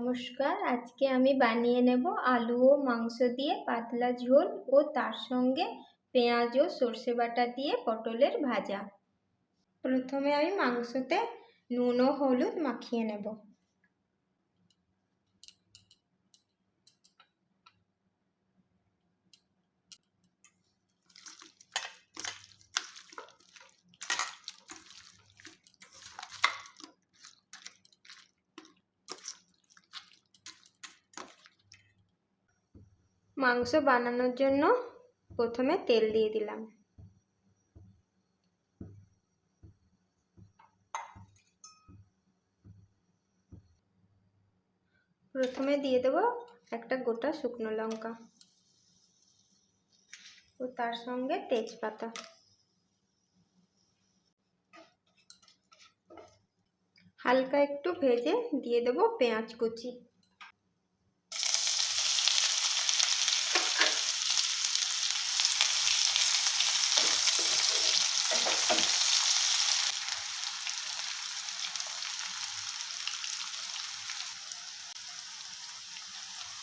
নমস্কার, আজকে আমি বানিয়ে নেব আলু ও মাংস দিয়ে পাতলা ঝোল ও তার সঙ্গে পেঁয়াজ ও সর্ষে বাটা দিয়ে পটলের ভাজা। প্রথমে আমি মাংসতে নুন ও হলুদ মাখিয়ে নেব। মাংস বানানোর জন্য প্রথমে তেল দিয়ে দিলাম। প্রথমে দিয়ে দেব একটা গোটা শুকনো লঙ্কা ও তার সঙ্গে তেজপাতা। হালকা একটু ভেজে দিয়ে দেব পেঁয়াজ কুচি।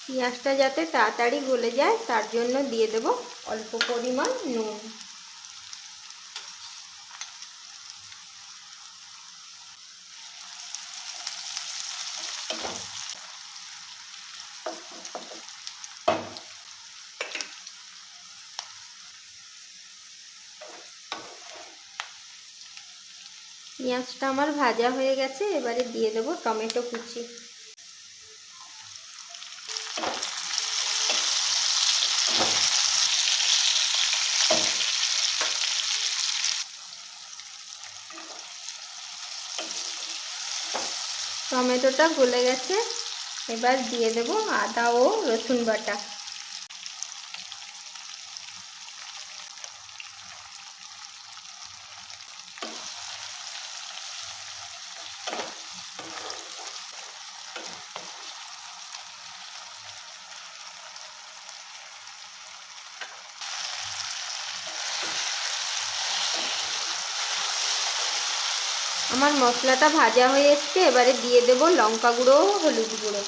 পেঁয়াজটা যাতে তাড়াতাড়ি গলে যায়, তার জন্য দিয়ে দেব অল্প পরিমাণ নুন। পেঁয়াজটা আমার ভাজা হয়ে গেছে, এবারে দিয়ে দেবো টমেটো কুচি। টমেটোটা গলে গেছে। এবার দিয়ে দেব আদা ও রসুন বাটা। আমার মশলাটা ভাজা হয়ে এসছে, এবারে দিয়ে দেব লঙ্কা গুঁড়ো হলুদ গুঁড়ো।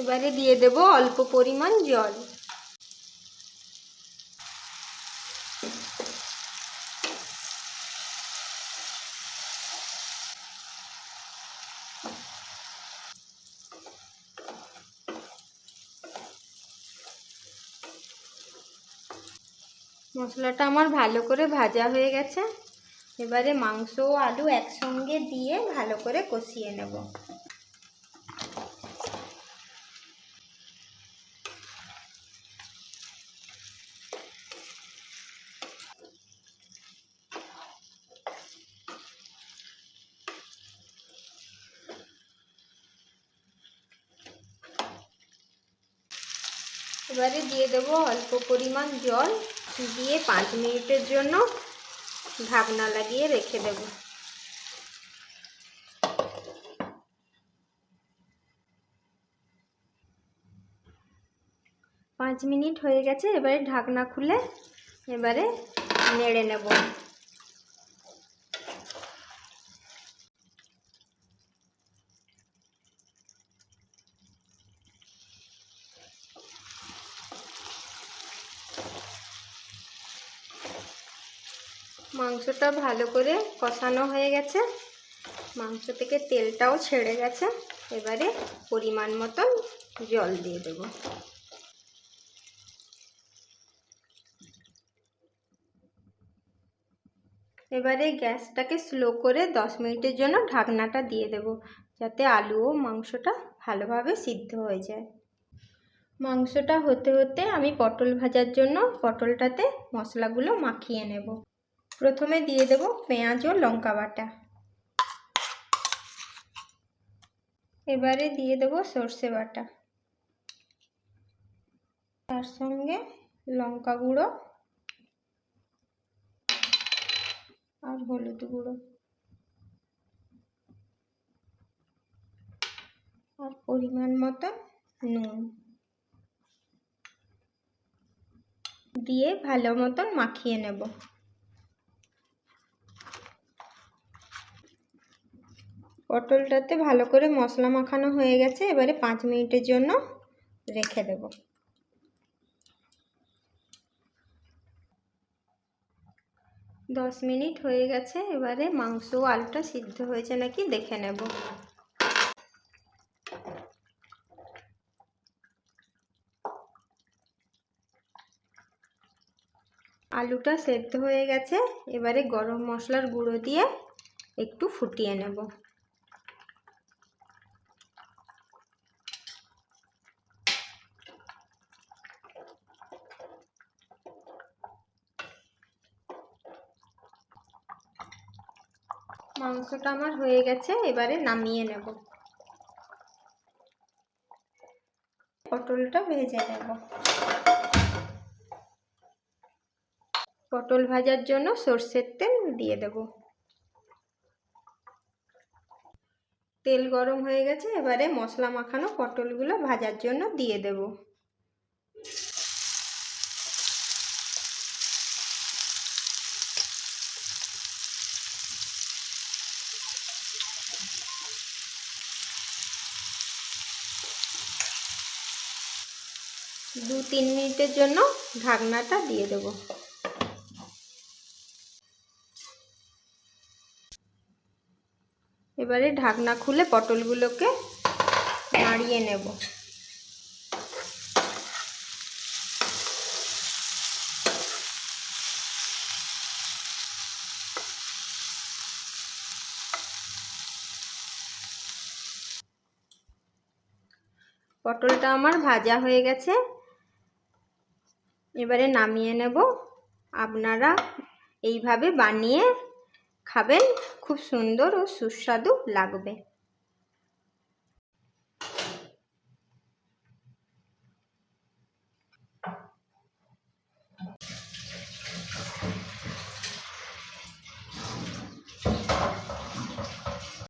এবারে দিয়ে দেব অল্প পরিমাণ জল। মশলাটা আমার ভালো করে ভাজা হয়ে গেছে। এবারে মাংস ও আলু একসঙ্গে দিয়ে ভালো করে কষিয়ে নেব। এবারে দিয়ে দেবো অল্প পরিমাণ জল। দিয়ে পাঁচ মিনিটের জন্য ঢাকনা লাগিয়ে রেখে দেব। পাঁচ মিনিট হয়ে গেছে, এবারে ঢাকনা খুলে এবারে নেড়ে নেব। মাংসটা ভালো করে কষানো হয়ে গেছে। মাংস থেকে তেলটাও ছেড়ে গেছে। এবারে পরিমাণ মতন জল দিয়ে দেব। এবারে গ্যাসটাকে স্লো করে দশ মিনিটের জন্য ঢাকনাটা দিয়ে দেব, যাতে আলু ও মাংসটা ভালোভাবে সিদ্ধ হয়ে যায়। মাংসটা হতে হতে আমি পটল ভাজার জন্য পটলটাতে মশলাগুলো মাখিয়ে নেব। প্রথমে দিয়ে দেব পেঁয়াজ ও লঙ্কা বাটা। এবারে দিয়ে দেব সর্ষে বাটা। তার সঙ্গে লঙ্কা গুঁড়ো আর হলুদ গুঁড়ো। আর পরিমাণ মতো নুন। দিয়ে ভালো মতন মাখিয়ে নেব। পটলটাতে ভালো করে মশলা মাখানো হয়ে গেছে। এবারে পাঁচ মিনিটের জন্য রেখে দেব। দশ মিনিট হয়ে গেছে। এবারে মাংস আলুটা সিদ্ধ হয়েছে নাকি দেখে নেব। আলুটা সেদ্ধ হয়ে গেছে। এবারে গরম মশলার গুঁড়ো দিয়ে একটু ফুটিয়ে নেব। মাংসটা আমার হয়ে গেছে, এবারে নামিয়ে নেব। পটলটা ভেজে নেব। পটল ভাজার জন্য সর্ষের তেল দিয়ে দেব। তেল গরম হয়ে গেছে, এবারে মশলা মাখানো পটলগুলো ভাজার জন্য দিয়ে দেব। দু তিন মিনিটের জন্য ঢাকনাটা দিয়ে দেব। এবারে ঢাকনা খুলে পটলগুলোকে নাড়িয়ে নেব। পটলটা আমার ভাজা হয়ে গেছে। এবারে নামিয়ে নেব। আপনারা এইভাবে বানিয়ে খাবেন। খুব সুন্দর ও সুস্বাদু লাগবে।